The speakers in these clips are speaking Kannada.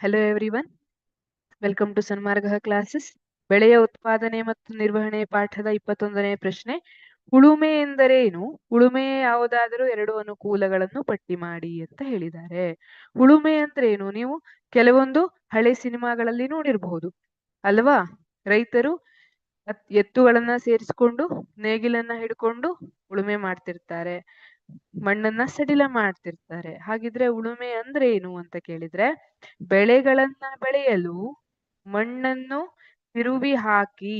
Hello everyone welcome to Sanmarga classes ಬೆಳೆಯ ಉತ್ಪಾದನೆ ಮತ್ತು ನಿರ್ವಹಣೆ ಪಾಠದ ಇಪ್ಪತ್ತೊಂದನೇ ಪ್ರಶ್ನೆ. ಉಳುಮೆ ಎಂದರೇನು ಉಳುಮೆ ಯಾವುದಾದರೂ ಎರಡು ಅನುಕೂಲಗಳನ್ನು ಪಟ್ಟಿ ಮಾಡಿ ಅಂತ ಹೇಳಿದ್ದಾರೆ. ಉಳುಮೆ ಅಂದ್ರೇನು ನೀವು ಕೆಲವೊಂದು ಹಳೆ ಸಿನಿಮಾಗಳಲ್ಲಿ ನೋಡಿರಬಹುದು. ಅಲ್ವಾ? ರೈತರು ಎತ್ತುಗಳನ್ನ ಸೇರಿಸಿಕೊಂಡು, ನೇಗಿಲನ್ನ ಹಿಡ್ಕೊಂಡು ಉಳುಮೆ ಮಾಡ್ತಿರ್ತಾರೆ. ಮಣ್ಣನ್ನ ಸಡಿಲ ಮಾಡ್ತಿರ್ತಾರೆ. ಹಾಗಿದ್ರೆ ಉಳುಮೆ ಅಂದ್ರೆ ಏನು ಅಂತ ಕೇಳಿದ್ರೆ, ಬೆಳೆಗಳನ್ನ ಬೆಳೆಯಲು ಮಣ್ಣನ್ನು ತಿರುವಿ ಹಾಕಿ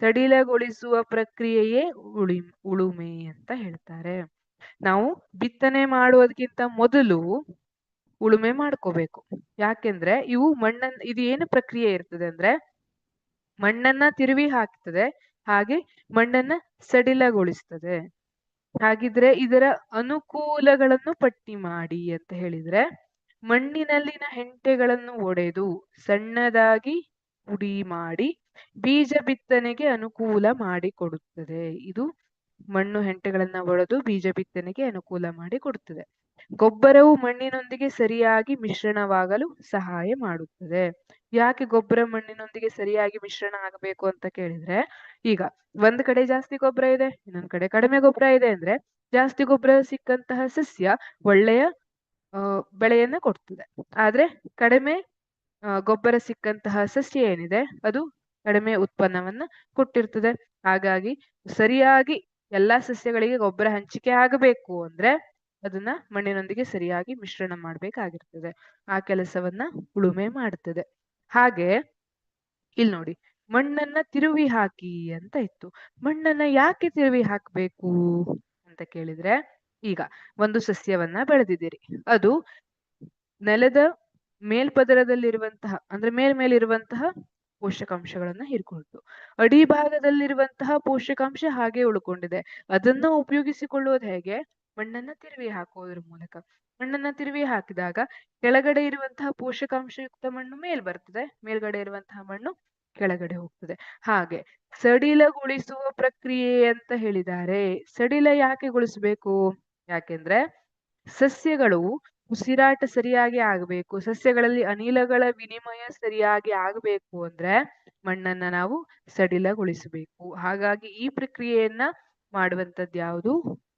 ಸಡಿಲಗೊಳಿಸುವ ಪ್ರಕ್ರಿಯೆಯೇ ಉಳಿ, ಉಳುಮೆ ಅಂತ ಹೇಳ್ತಾರೆ. ನಾವು ಬಿತ್ತನೆ ಮಾಡುವುದಕ್ಕಿಂತ ಮೊದಲು ಉಳುಮೆ ಮಾಡ್ಕೋಬೇಕು. ಯಾಕೆಂದ್ರೆ ಇವು ಮಣ್ಣನ್, ಇದು ಏನು ಪ್ರಕ್ರಿಯೆ ಇರ್ತದೆ ಅಂದ್ರೆ ಮಣ್ಣನ್ನ ತಿರುವಿ ಹಾಕ್ತದೆ, ಹಾಗೆ ಮಣ್ಣನ್ನ ಸಡಿಲಗೊಳಿಸ್ತದೆ. ಹಾಗಿದ್ರೆ ಇದರ ಅನುಕೂಲಗಳನ್ನು ಪಟ್ಟಿ ಮಾಡಿ ಅಂತ ಹೇಳಿದ್ರೆ, ಮಣ್ಣಿನಲ್ಲಿನ ಹೆಂಟೆಗಳನ್ನು ಒಡೆದು ಸಣ್ಣದಾಗಿ ಪುಡಿ ಮಾಡಿ ಬೀಜ ಬಿತ್ತನೆಗೆ ಅನುಕೂಲ ಮಾಡಿಕೊಡುತ್ತದೆ ಇದು ಮಣ್ಣು ಹೆಂಟೆಗಳನ್ನ ಒಡೆದು ಬೀಜ ಬಿತ್ತನೆಗೆ ಅನುಕೂಲ ಮಾಡಿ ಕೊಡುತ್ತದೆ. ಗೊಬ್ಬರವು ಮಣ್ಣಿನೊಂದಿಗೆ ಸರಿಯಾಗಿ ಮಿಶ್ರಣವಾಗಲು ಸಹಾಯ ಮಾಡುತ್ತದೆ. ಯಾಕೆ ಗೊಬ್ಬರ ಮಣ್ಣಿನೊಂದಿಗೆ ಸರಿಯಾಗಿ ಮಿಶ್ರಣ ಆಗಬೇಕು ಅಂತ ಕೇಳಿದ್ರೆ, ಈಗ ಒಂದ್ ಕಡೆ ಜಾಸ್ತಿ ಗೊಬ್ಬರ ಇದೆ, ಇನ್ನೊಂದ್ ಕಡೆ ಕಡಿಮೆ ಗೊಬ್ಬರ ಇದೆ ಅಂದ್ರೆ ಜಾಸ್ತಿ ಗೊಬ್ಬರ ಸಿಕ್ಕಂತಹ ಸಸ್ಯ ಒಳ್ಳೆಯ ಬೆಳೆಯನ್ನ ಕೊಡ್ತದೆ. ಆದ್ರೆ ಕಡಿಮೆ ಗೊಬ್ಬರ ಸಿಕ್ಕಂತಹ ಸಸ್ಯ ಏನಿದೆ, ಅದು ಕಡಿಮೆ ಉತ್ಪನ್ನವನ್ನ ಕೊಟ್ಟಿರ್ತದೆ. ಹಾಗಾಗಿ ಸರಿಯಾಗಿ ಎಲ್ಲಾ ಸಸ್ಯಗಳಿಗೆ ಗೊಬ್ಬರ ಹಂಚಿಕೆ ಆಗಬೇಕು ಅಂದ್ರೆ ಅದನ್ನ ಮಣ್ಣಿನೊಂದಿಗೆ ಸರಿಯಾಗಿ ಮಿಶ್ರಣ ಮಾಡ್ಬೇಕಾಗಿರ್ತದೆ. ಆ ಕೆಲಸವನ್ನ ಉಳುಮೆ ಮಾಡುತ್ತದೆ ಹಾಗೆ ಇಲ್ಲಿ ನೋಡಿ, ಮಣ್ಣನ್ನ ತಿರುವಿ ಹಾಕಿ ಅಂತ ಇತ್ತು. ಮಣ್ಣನ್ನ ಯಾಕೆ ತಿರುವಿ ಹಾಕ್ಬೇಕು ಅಂತ ಕೇಳಿದ್ರೆ, ಈಗ ಒಂದು ಸಸ್ಯವನ್ನ ಬೆಳೆದಿದ್ದೀರಿ. ಅದು ನೆಲದ ಮೇಲ್ಪದರದಲ್ಲಿರುವಂತಹ, ಅಂದ್ರೆ ಮೇಲ್ಮೇಲಿರುವಂತಹ ಪೋಷಕಾಂಶಗಳನ್ನ ಹೀರ್ಕೊಳ್ತು. ಅಡಿ ಭಾಗದಲ್ಲಿರುವಂತಹ ಪೋಷಕಾಂಶ ಹಾಗೆ ಉಳ್ಕೊಂಡಿದೆ. ಅದನ್ನ ಉಪಯೋಗಿಸಿಕೊಳ್ಳುವುದು ಹೇಗೆ? ಮಣ್ಣನ್ನ ತಿರುವಿ ಹಾಕುವುದರ ಮೂಲಕ. ಮಣ್ಣನ್ನ ತಿರುವಿ ಹಾಕಿದಾಗ ಕೆಳಗಡೆ ಇರುವಂತಹ ಪೋಷಕಾಂಶಯುಕ್ತ ಮಣ್ಣು ಮೇಲ್ ಬರ್ತದೆ. ಮೇಲ್ಗಡೆ ಇರುವಂತಹ ಮಣ್ಣು ಕೆಳಗಡೆ ಹೋಗ್ತದೆ. ಹಾಗೆ ಸಡಿಲಗೊಳಿಸುವ ಪ್ರಕ್ರಿಯೆ ಅಂತ ಹೇಳಿದ್ದಾರೆ. ಸಡಿಲ ಯಾಕೆ ಗೊಳಿಸ್ಬೇಕು? ಯಾಕೆಂದ್ರೆ ಸಸ್ಯಗಳು ಉಸಿರಾಟ ಸರಿಯಾಗಿ ಆಗಬೇಕು. ಸಸ್ಯಗಳಲ್ಲಿ ಅನಿಲಗಳ ವಿನಿಮಯ ಸರಿಯಾಗಿ ಆಗಬೇಕು ಅಂದ್ರೆ ಮಣ್ಣನ್ನ ನಾವು ಸಡಿಲಗೊಳಿಸಬೇಕು. ಹಾಗಾಗಿ ಈ ಪ್ರಕ್ರಿಯೆಯನ್ನ ಮಾಡುವಂತದ್ದು ಯಾವುದು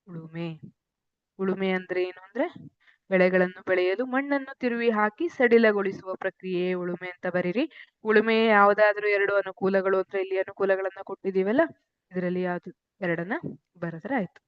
ಉಳುಮೆ. ಉಳುಮೆ ಅಂದ್ರೆ ಏನು ಅಂದ್ರೆ ಬೆಳೆಗಳನ್ನು ಬೆಳೆಯಲು ಮಣ್ಣನ್ನು ತಿರುವಿ ಹಾಕಿ ಸಡಿಲಗೊಳಿಸುವ ಪ್ರಕ್ರಿಯೆ ಉಳುಮೆ ಅಂತ ಬರೀರಿ. ಉಳುಮೆ ಯಾವುದಾದ್ರೂ ಎರಡು ಅನುಕೂಲಗಳು ಅಂದ್ರೆ ಇಲ್ಲಿ ಅನುಕೂಲಗಳನ್ನ ಕೊಟ್ಟಿದೀವಲ್ಲ ಇದರಲ್ಲಿ ಯಾವ್ದು ಎರಡನ್ನ ಬರೆದ್ರೆ ಆಯ್ತು.